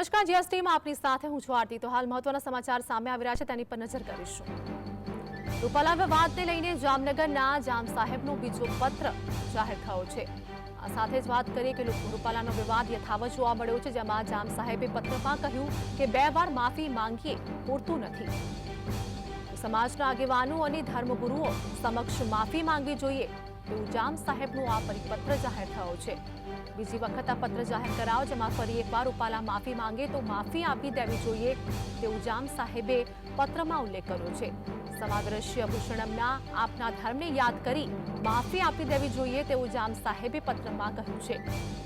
નમસ્કાર જીએસટીમાં આપની સાથે હું છું આરતી. તો હાલ મહત્વના સમાચાર સામે આવી રહ્યા છે, તેની પર નજર કરીશું. રૂપાલા વિવાદને લઈને જામનગરના જામ સાહેબનો બીજો પત્ર જાહેર થયો છે. આ સાથે જ વાત કરીએ કે રૂપાલાનો વિવાદ યથાવત જોવા મળ્યો છે, જેમાં જામ સાહેબે પત્રમાં કહ્યું કે બે વાર માફી માંગીએ પૂરતું નથી. સમાજના આગેવાનો અને ધર્મગુરુઓ સમક્ષ માફી માંગવી જોઈએ. એવું જામ સાહેબનો આ પરિપત્ર જાહેર થયો છે. બીજી વખત આ પત્ર જાહેર કરાયો, જેમાં ફરી એકવાર રૂપાલા માફી માંગે તો માફી આપી દેવી જોઈએ તેવું જામ સાહેબે પત્રમાં ઉલ્લેખ કર્યો છે. સમાદ્રશ્ય ભૂષણમના આપના ધર્મને યાદ કરી માફી આપી દેવી જોઈએ તેવું જામ સાહેબે પત્રમાં કહ્યું છે.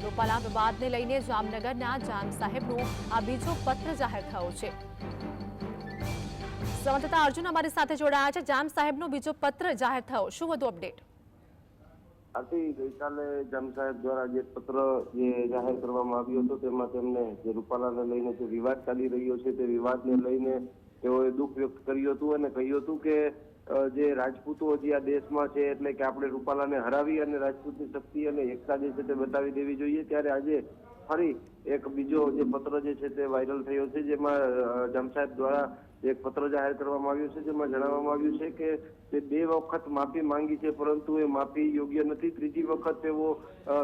રૂપાલા વિવાદને લઈને જામનગરના જામ સાહેબનો આ બીજો પત્ર જાહેર થયો છે. સંવાદદાતા અર્જુન અમારી સાથે જોડાયા છે. જામ સાહેબનો બીજો પત્ર જાહેર થયો. શું વધુ અપડેટ? આથી ગઈકાલે જામ સાહેબ દ્વારા જે પત્ર જે જાહેર કરવામાં આવ્યો હતો, તેમાં તેમને જે રૂપાલાને લઈને જે વિવાદ ચાલી રહ્યો છે, તે વિવાદને લઈને તેઓએ દુઃખ વ્યક્ત કર્યું હતું અને કહ્યું હતું કે જે રાજપૂતો હજી આ દેશમાં છે, એટલે કે આપણે રૂપાલાને હરાવી અને રાજપૂતની શક્તિ અને એકતા જે છે તે બતાવી દેવી જોઈએ, ત્યારે આજે ફરી એક બીજો જે પત્ર જે છે તે વાયરલ થયો છે, જેમાં જામ સાહેબ દ્વારા એક પત્ર જાહેર કરવામાં આવ્યું છે, જેમાં જણાવવામાં આવ્યું છે કે તે બે વખત માફી માંગી છે, પરંતુ એ માફી યોગ્ય નથી. ત્રીજી વખત તેઓ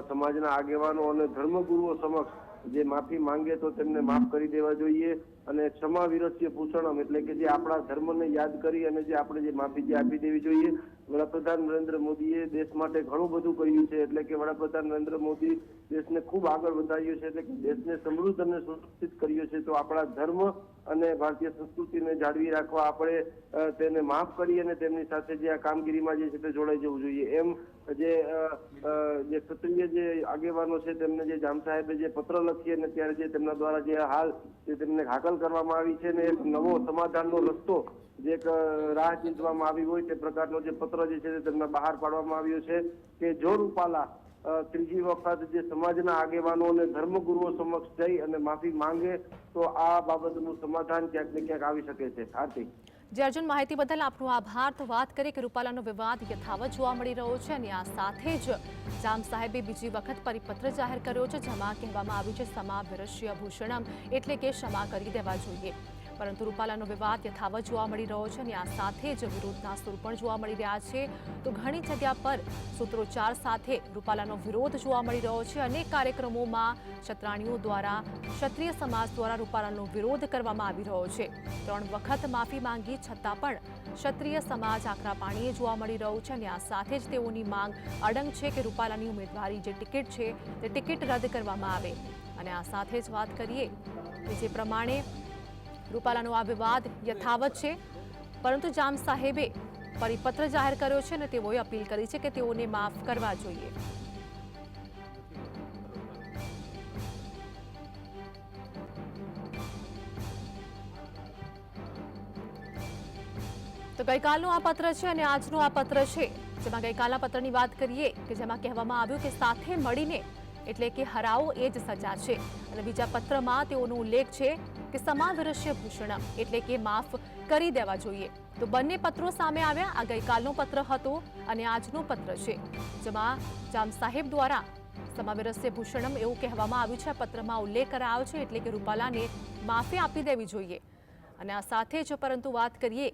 સમાજના આગેવાનો અને ધર્મગુરુઓ સમક્ષ જે માફી માંગે તો તેમને માફ કરી દેવા જોઈએ અને ક્ષમા વિરસ્ય પૂષણમ, એટલે કે જે આપણા ધર્મને યાદ કરી અને જે આપણે જે માફી જે આપી દેવી જોઈએ વડાપ્રધાન નરેન્દ્ર મોદીએ દેશ માટે ઘણું બધું કર્યું છે. એટલે કે વડાપ્રધાન નરેન્દ્ર મોદી દેશને ખૂબ આગળ વધાર્યો છે એટલે કે દેશને સમૃદ્ધ અને સુરક્ષિત કર્યો છે. તો આપણા ધર્મ અને ભારતીય સંસ્કૃતિને જાળવી રાખવા આપણે તેને માફ કરી અને તેમની સાથે જે આ કામગીરીમાં જે છે તે જોડાઈ જવું જોઈએ. એમ જે જે ક્ષત્રિય જે આગેવાનો છે તેમને જે જામ સાહેબે જે પત્ર લખી અને ત્યારે જે તેમના દ્વારા જે હાલ જે તેમને હાકલ કરવામાં આવી છે ને એક નવો સમાધાનનો રસ્તો જે એક રાહ ચીંધવામાં આવી હોય તે પ્રકારનો જે પત્ર જે છે તે તેમને બહાર પાડવામાં આવ્યો છે કે જો રૂપાલા ત્રીજી વખત જે સમાજના આગેવાનો અને ધર્મગુરુઓ સમક્ષ જઈ અને માફી માંગે તો આ બાબતનું સમાધાન ક્યાંક ને ક્યાંક આવી શકે છે. હાર્દિક. જે અર્જુન, માહિતી બદલ આપનો આભાર. તો વાત કરીએ કે રૂપાલાનો વિવાદ યથાવત જોવા મળી રહ્યો છે અને આ સાથે જ જામ સાહેબે બીજી વખત પરિપત્ર જાહેર કર્યો છે, જેમાં કહેવામાં આવ્યું છે, સમા ભૂષણમ એટલે કે ક્ષમા કરી દેવા જોઈએ પરંતુ રૂપાલાનો વિવાદ યથાવત જોવા મળી રહ્યો છે અને આ સાથે જ વિરોધના સૂર પણ જોવા મળી રહ્યા છે. તો ઘણી જગ્યા પર સૂત્રોચ્ચાર સાથે રૂપાલાનો વિરોધ જોવા મળી રહ્યો છે. અનેક કાર્યક્રમોમાં ક્ષત્રાણીઓ દ્વારા, ક્ષત્રિય સમાજ દ્વારા રૂપાલાનો વિરોધ કરવામાં આવી રહ્યો છે. ત્રણ વખત માફી માંગી છતાં પણ ક્ષત્રિય સમાજ આકરા પાણીએ જોવા મળી રહ્યું છે અને આ સાથે જ તેઓની માંગ અડંગ છે કે રૂપાલાની ઉમેદવારી જે ટિકિટ છે તે ટિકિટ રદ કરવામાં આવે. અને આ સાથે જ વાત કરીએ કે જે પ્રમાણે રૂપાલાનો આ વિવાદ યથાવત છે. પરંતુ જામ સાહેબે પરિપત્ર જાહેર કર્યો છે અને તેઓએ અપીલ કરી છે કે તેઓને માફ કરવા જોઈએ. તો ગઈકાલનું આ પત્ર છે અને આજનું આ પત્ર છે. જેમાં ગઈકાલના પત્રની વાત કરીએ કે જેમાં કહેવામાં આવ્યું કે સાથે મળીને એટલે કે હરાવો એ જ સજા છે. અને બીજા પત્રમાં તેઓનો ઉલ્લેખ છે કે સમાવિરસ્ય ભૂષણમ એટલે કે માફ કરી દેવા જોઈએ. તો બંને પત્રો સામે આવ્યા, આ ગઈકાલનો પત્ર હતો અને આજનો પત્ર છે. જેમાં જામ સાહેબ દ્વારા સમાવિરસ્ય ભૂષણમ એવું કહેવામાં આવ્યું છે. પત્રમાં ઉલ્લેખ કરાયો છે એટલે કે રૂપાલાને માફી આપી દેવી જોઈએ. અને આ સાથે જ પરંતુ વાત કરીએ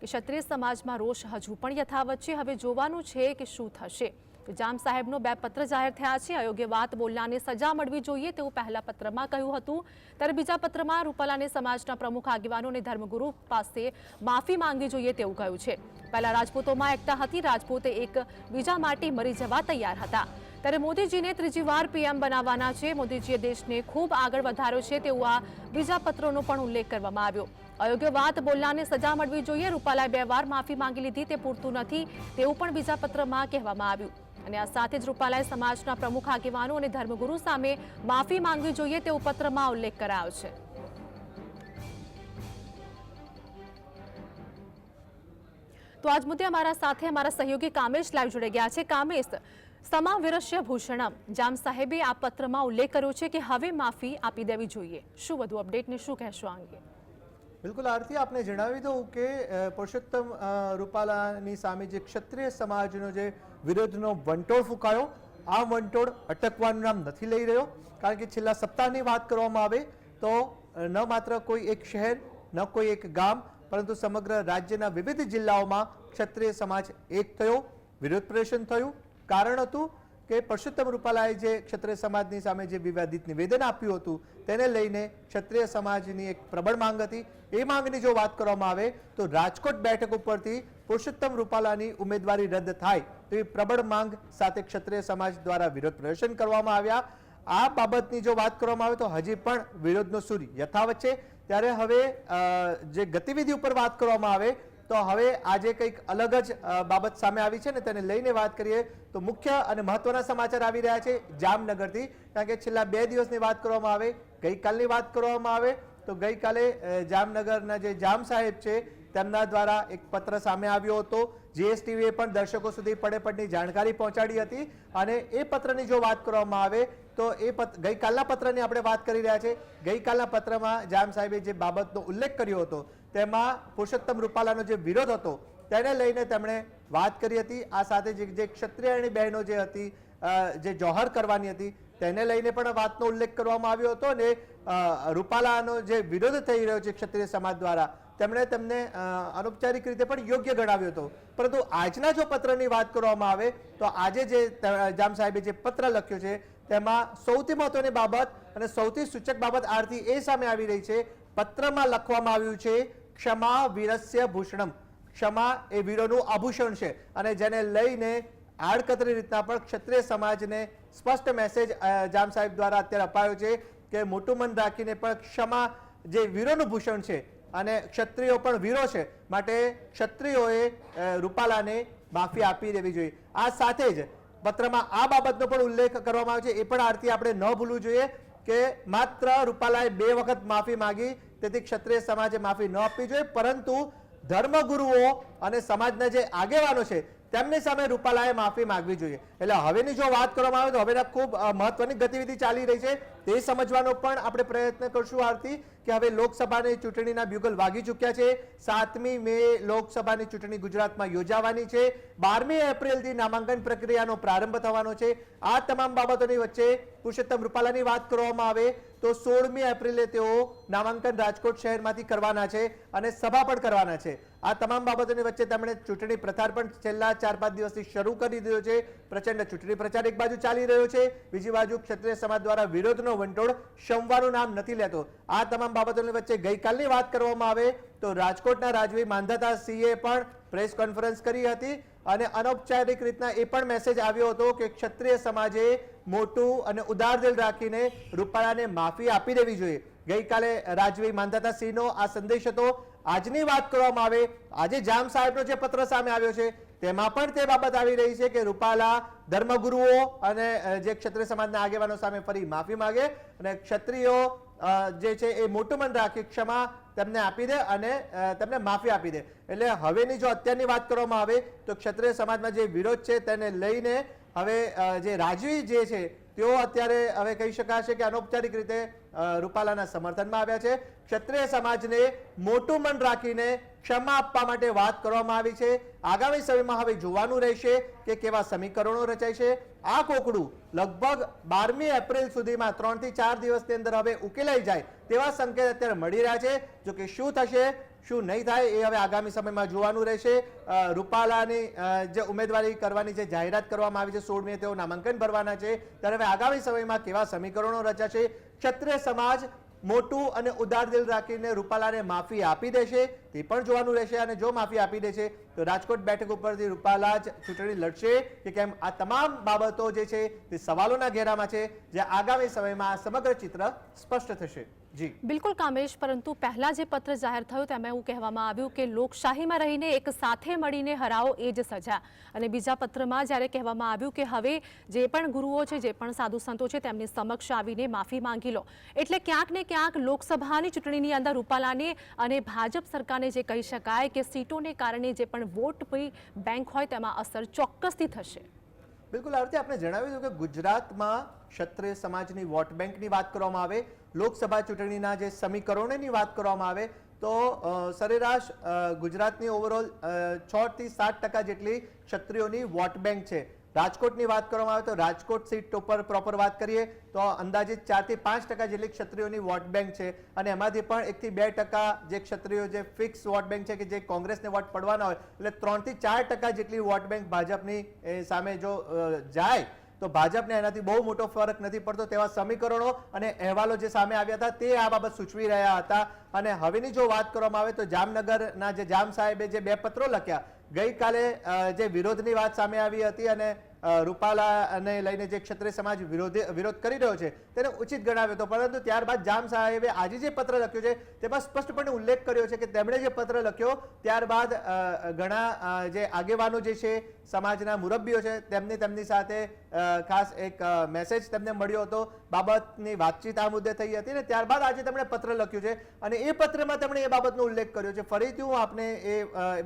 કે ક્ષત્રિય સમાજમાં રોષ હજુ પણ યથાવત છે. હવે જોવાનું છે કે શું થશે. તો જામ સાહેબનો બે પત્ર જાહેર થયા છે. અયોગ્ય વાત બોલનારને સજા મળવી જોઈએ તેવું પહેલા પત્રમાં કહ્યું હતું. ત્યારે બીજા પત્રમાં રૂપાલાને સમાજના પ્રમુખ આગેવાનો અને ધર્મગુરુ પાસે માફી માંગવી જોઈએ તેવું કહ્યું છે. પહેલા રાજપૂતોમાં એકતા હતી, રાજપૂત એક બીજા માટે મરી જવા તૈયાર હતા. ત્યારે મોદીજીને ત્રીજી વાર પીએમ બનાવવાના છે. મોદીજીએ દેશને ખૂબ આગળ વધાર્યો છે તેવું આ બીજા પત્રોનો પણ ઉલ્લેખ કરવામાં આવ્યો. અયોગ્ય વાત બોલનારને સજા મળવી જોઈએ. રૂપાલાએ બે વાર માફી માંગી લીધી, તે પૂરતું નથી તેવું પણ બીજા પત્રમાં કહેવામાં આવ્યું. અને આ સાથે જ રૂપાલાએ સમાજના પ્રમુખ આગેવાનો અને ધર્મગુરુ સામે માફી માંગવી જોઈએ તેવો પત્રમાં ઉલ્લેખ કરાયો છે. તો આજ મુદ્દે અમારા સાથે અમારા સહયોગી કામેશ લાઈવ જોડે ગયા છે. કામેશ સમા વિરસ્ય ભૂષણમ. જામ સાહેબે આ પત્રમાં ઉલ્લેખ કર્યો છે કે હવે માફી આપી દેવી જોઈએ. શું વધુ અપડેટ ને શું કહેશો આ અંગે? બિલકુલ, આરતી, આપને જણાવી દઉં કે પુરુષોત્તમ રૂપાલાની સામે જે ક્ષત્રિય સમાજનો જે વિરોધનો વંટોળ ફૂંકાયો, આ વંટોળ અટકવાનું નામ નથી લઈ રહ્યો. કારણ કે છેલ્લા સપ્તાહની વાત કરવામાં આવે તો ન માત્ર કોઈ એક શહેર, ન કોઈ એક ગામ, પરંતુ સમગ્ર રાજ્યના વિવિધ જિલ્લાઓમાં ક્ષત્રિય સમાજ એક થયો, વિરોધ પ્રદર્શન થયું. કારણ હતું કે પરસોત્તમ રૂપાલાએ જે ક્ષત્રિય સમાજની સામે જે વિવાદિત નિવેદન આપ્યું હતું, તેને લઈને ક્ષત્રિય સમાજની એક પ્રબળ માંગ હતી. એ માંગની જો વાત કરવામાં આવે, તો રાજકોટ બેઠક ઉપરથી પુરુષોત્તમ રૂપાલાની ઉમેદવારી રદ થાય તેવી પ્રબળ માંગ સાથે ક્ષત્રિય સમાજ દ્વારા વિરોધ પ્રદર્શન કરવામાં આવ્યા. આ બાબતની જો વાત કરવામાં આવે, તો હજી પણ વિરોધનો સૂર યથાવત છે. ત્યારે હવે જે ગતિવિધિ ઉપર વાત કરવામાં આવે તો હવે આજે કંઈક અલગ જ બાબત સામે આવી છે ને તેને લઈને વાત કરીએ તો મુખ્ય અને મહત્વના સમાચાર આવી રહ્યા છે જામનગરથી. કારણ કે છેલ્લા બે દિવસની વાત કરવામાં આવે, ગઈકાલની વાત કરવામાં આવે, તો ગઈકાલે જામનગરના જે જામ સાહેબ છે તેમના દ્વારા એક પત્ર સામે આવ્યો હતો. જીએસટીવીએ પણ દર્શકો સુધી પડે પડની જાણકારી પહોંચાડી હતી અને એ પત્રની જો વાત કરવામાં આવે, તો એ પત્ર ગઈકાલના પત્રની આપણે વાત કરી રહ્યા છે. ગઈકાલના પત્રમાં જામ સાહેબે જે બાબતનો ઉલ્લેખ કર્યો હતો તેમાં પુરુષોત્તમ રૂપાલાનો જે વિરોધ હતો, તેને લઈને તેમણે વાત કરી હતી. આ સાથે જે ક્ષત્રિયણી બહેનો જે હતી જે જોહર કરવાની હતી, તેને લઈને પણ વાતનો ઉલ્લેખ કરવામાં આવ્યો હતો અને રૂપાલાનો જે વિરોધ થઈ રહ્યો છે ક્ષત્રિય સમાજ દ્વારા, તેમણે તેમને અનૌપચારિક રીતે પણ યોગ્ય ગણાવ્યો હતો. પરંતુ આજના જો પત્રની વાત કરવામાં આવે, તો આજે જે જામ સાહેબે જે પત્ર લખ્યો છે, તેમાં સૌથી મહત્વની બાબત અને સૌથી સૂચક બાબત આરતી એ સામે આવી રહી છે. પત્રમાં લખવામાં આવ્યું છે ક્ષમા વીરસ્ય ભૂષણમ. ક્ષમા એ વીરોનું આભૂષણ છે અને જેને લઈને આડકતરી રીતના પણ ક્ષત્રિય સમાજને સ્પષ્ટ મેસેજ જામ સાહેબ દ્વારા અત્યારે અપાયો છે કે મોટું મન રાખીને પણ ક્ષમા જે વીરોનું ભૂષણ છે અને ક્ષત્રિયો પણ વીરો છે માટે ક્ષત્રિયોએ રૂપાલાને માફી આપી દેવી જોઈએ. આ સાથે જ પત્રમાં આ બાબતનો પણ ઉલ્લેખ કરવામાં આવ્યો છે. એ પણ આરતી આપણે ન ભૂલવું જોઈએ. કે માત્ર રૂપાલાએ બે વખત માફી માંગી, તેથી ક્ષત્રિય સમાજે માફી ન આપવી જોઈએ, પરંતુ ધર્મગુરુઓ અને સમાજના જે આગેવાનો છે, તેમની સામે રૂપાલાએ માફી માંગવી જોઈએ. એટલે હવેની જો વાત કરવામાં આવે તો હવેના ખૂબ મહત્વની ગતિવિધિ ચાલી રહી છે. તે સમજવાનો પણ આપણે પ્રયત્ન કરશું આરતી. કે હવે લોકસભાની ચૂંટણીના બ્યુગલ વાગી ચૂક્યા છે. સાતમી મે લોકસભાની ચૂંટણી ગુજરાતમાં યોજાવાની છે. બારમી એપ્રિલથી નામાંકન પ્રક્રિયાનો પ્રારંભ થવાનો છે. આ તમામ બાબતોની વચ્ચે પુરુષોત્તમ રૂપાલાની વાત કરવામાં આવે તો સોળમી એપ્રિલે તેઓ નામાંકન રાજકોટ શહેરમાંથી કરવાના છે અને સભા પણ કરવાના છે. આ તમામ બાબતોની વચ્ચે તેમણે ચૂંટણી પ્રચાર પણ છેલ્લા ચાર પાંચ દિવસથી શરૂ કરી દીધો છે. પ્રચંડ ચૂંટણી પ્રચાર એક બાજુ ચાલી રહ્યો છે. બીજી બાજુ ક્ષત્રિય સમાજ દ્વારા વિરોધનો વંટોળ શમવાનું નામ નથી લેતો. આ તમામ બાબતોની વચ્ચે ગઈકાલની વાત કરવામાં આવે તો રાજકોટના રાજવી માંધાતા સિંહે પણ પ્રેસ કોન્ફરન્સ કરી હતી અને અનૌપચારિક રીતના એ પણ મેસેજ આવ્યો હતો કે ક્ષત્રિય સમાજે મોટું અને ઉદાર દિલ રાખીને રૂપાલાને માફી આપી દેવી જોઈએ. ગઈકાલે રાજવી માંધાતા સિંહનો આ સંદેશ હતો. આજની વાત કરવામાં આવે, આજે જામ સાહેબનો જે પત્ર સામે આવ્યો છે, તેમાં પણ તે બાબત આવી રહી છે કે રૂપાલા ધર્મગુરુઓ અને જે ક્ષત્રિય સમાજના આગેવાનો સામે ફરી માફી માંગે અને ક્ષત્રિયો જે છે એ મોટું મન રાખી ક્ષમા તેમને આપી દે અને તેમને માફી આપી દે. એટલે હવેની જો અત્યારની વાત કરવામાં આવે, તો ક્ષત્રિય સમાજમાં જે વિરોધ છે તેને લઈને હવે જે રાજવી જે છે, તેઓ અત્યારે હવે કહી શકાશે કે અનૌપચારિક રીતે રૂપાલાના સમર્થનમાં આવ્યા છે. ક્ષત્રિય સમાજને મોટું મન રાખીને ક્ષમા આપવા માટે વાત કરવામાં આવી છે. આગામી સમયમાં હવે જોવાનું રહેશે કે કેવા સમીકરણો રચાય છે. આ કોકડું લગભગ બારમી એપ્રિલ સુધીમાં ત્રણથી ચાર દિવસની અંદર હવે ઉકેલાઈ જાય તેવા સંકેત અત્યારે મળી રહ્યા છે. જો કે શું થશે, શું નહીં થાય એ હવે આગામી સમયમાં જોવાનું રહેશે. રૂપાલાની જે ઉમેદવારી કરવાની જે જાહેરાત કરવામાં આવી છે સોળ મે તેઓ નામાંકન ભરવાના છે. ત્યારે હવે આગામી સમયમાં કેવા સમીકરણો રચાશે? ક્ષત્રિય સમાજ મોટું અને ઉદાર દિલ રાખીને રૂપાલાને માફી આપી દેશે, તે પણ જોવાનું રહેશે અને જો માફી આપી દેશે, તો રાજકોટ બેઠક ઉપરથી રૂપાલા જ ચૂંટણી લડશે. કે કેમ, આ તમામ બાબતો જે છે, તે સવાલોના ઘેરામાં છે, જે આગામી સમયમાં સમગ્ર ચિત્ર સ્પષ્ટ થશે. બિલકુલ કામેશ, પરંતુ પહેલા જે પત્ર જાહેર થયો તેમાં એવું કહેવામાં આવ્યું કે લોકશાહીમાં રહીને એક સાથે મળીને હરાવો એ જ સજા. અને બીજા પત્રમાં જ્યારે કહેવામાં આવ્યું કે હવે જે પણ ગુરુઓ છે, જે પણ સાધુ સંતો છે, તેમની સમક્ષ આવીને માફી માંગી લો. એટલે ક્યાંક ને ક્યાંક લોકસભાની ચૂંટણીની અંદર રૂપાલાને અને ભાજપ સરકારને જે કહી શકાય કે સીટોને કારણે જે પણ વોટ બેંક હોય તેમાં અસર ચોક્કસથી થશે. બિલકુલ, આરતી આપણે જણાવ્યું હતું કે ગુજરાતમાં ક્ષત્રિય સમાજની વોટ બેંકની વાત કરવામાં આવે, લોકસભા ચૂંટણીના જે સમીકરણોની વાત કરવામાં આવે, તો સરેરાશ ગુજરાતની ઓવરઓલ છ થી સાત ટકા જેટલી ક્ષત્રિયોની વોટ બેંક છે. રાજકોટની વાત કરવામાં આવે તો રાજકોટ સીટ ઉપર પ્રોપર વાત કરીએ તો અંદાજિત ચારથી પાંચ ટકા જેટલી ક્ષત્રિયોની વોટ બેંક છે અને એમાંથી પણ એકથી બે ટકા જે ક્ષત્રિયો જે ફિક્સ વોટ બેંક છે કે જે કોંગ્રેસને વોટ પડવાના હોય, એટલે ત્રણથી ચાર ટકા જેટલી વોટ બેંક ભાજપની સામે જો જાય તો ભાજપને એનાથી બહુ મોટો ફરક નથી પડતો તેવા સમીકરણો અને અહેવાલો જે સામે આવ્યા હતા તે આ બાબત સૂચવી રહ્યા હતા. અને હવેની જો વાત કરવામાં આવે તો જામનગરના જે જામ સાહેબે જે બે પત્રો લખ્યા, ગઈકાલે જે વિરોધની વાત સામે આવી હતી અને રૂપાલાને લઈને જે ક્ષત્રિય સમાજ વિરોધી, વિરોધ કરી રહ્યો છે, તેને ઉચિત ગણાવ્યો હતો. પરંતુ ત્યારબાદ જામ સાહેબે આજે જે પત્ર લખ્યો છે, તેમાં સ્પષ્ટપણે ઉલ્લેખ કર્યો છે કે તેમણે જે પત્ર લખ્યો, ત્યારબાદ ઘણા જે આગેવાનો જે છે સમાજના મુરબ્બીઓ છે, તેમની તેમની સાથે ખાસ એક મેસેજ તેમને મળ્યો હતો. બાબતની વાતચીત આ મુદ્દે થઈ હતી ને ત્યારબાદ આજે તેમણે પત્ર લખ્યું છે અને એ પત્રમાં તેમણે એ બાબતનો ઉલ્લેખ કર્યો છે. ફરીથી હું આપને એ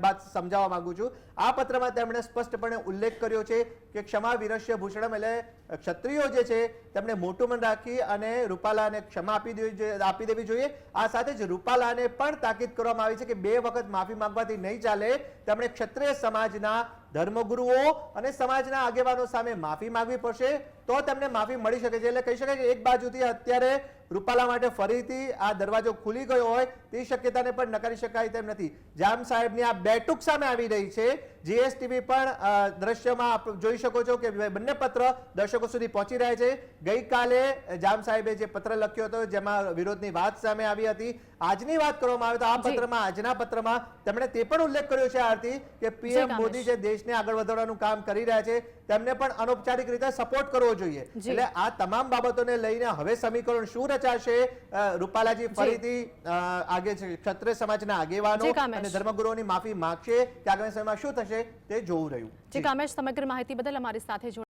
વાત સમજાવવા માંગુ છું. આ પત્રમાં તેમણે સ્પષ્ટપણે ઉલ્લેખ કર્યો છે કે ક્ષમા વિરસ્ય ભૂષણમ એટલે ક્ષત્રિયો જે છે, તેમણે મોટું મન રાખી અને રૂપાલાને ક્ષમા આપી દેવી આપી દેવી જોઈએ. આ સાથે જ રૂપાલાને પણ તાકીદ કરવામાં આવી છે કે બે વખત માફી માંગવાથી નહીં ચાલે. તેમણે ક્ષત્રિય સમાજના ધર્મગુરુઓ અને સમાજના આગેવાનો સામે માફી માંગવી પડશે. તો તેમને માફી મળી શકે છે. એટલે કહી શકાય કે એક બાજુથી અત્યારે રૂપાલા માટે ફરીથી આ દરવાજો ખુલી ગયો હોય તે શક્યતાને પણ નકારી શકાય તેમ નથી. જામ સાહેબની આ બેઠક સામે આવી રહી છે. જીએસટીવી પણ દ્રશ્યમાં આપ જોઈ શકો છો કે બંને પત્ર દર્શકો સુધી પહોંચી રહ્યા છે. ગઈકાલે જામ સાહેબે જે પત્ર લખ્યો હતો જેમાં વિરોધની વાત સામે આવી હતી આજની વાત કરવામાં આવે તો આ પત્રમાં આજના પત્રમાં તેમણે તે પણ ઉલ્લેખ કર્યો છે આરતી કે પીએમ. મોદી જે દેશને આગળ વધારવાનું કામ કરી રહ્યા છે તેમને પણ અનૌપચારિક રીતે સપોર્ટ કરવો જોઈએ. એટલે આ તમામ બાબતોને લઈને હવે સમીકરણ શું રચાશે? રૂપાલાજી ફરીથી આગે છે ક્ષત્રિય સમાજના આગેવાનો. અને ધર્મગુરુઓની માફી માંગશે કે આગામી સમયમાં શું થશે તે જોવું રહ્યું. જે કામેશ સમગ્ર માહિતી બદલ અમારી સાથે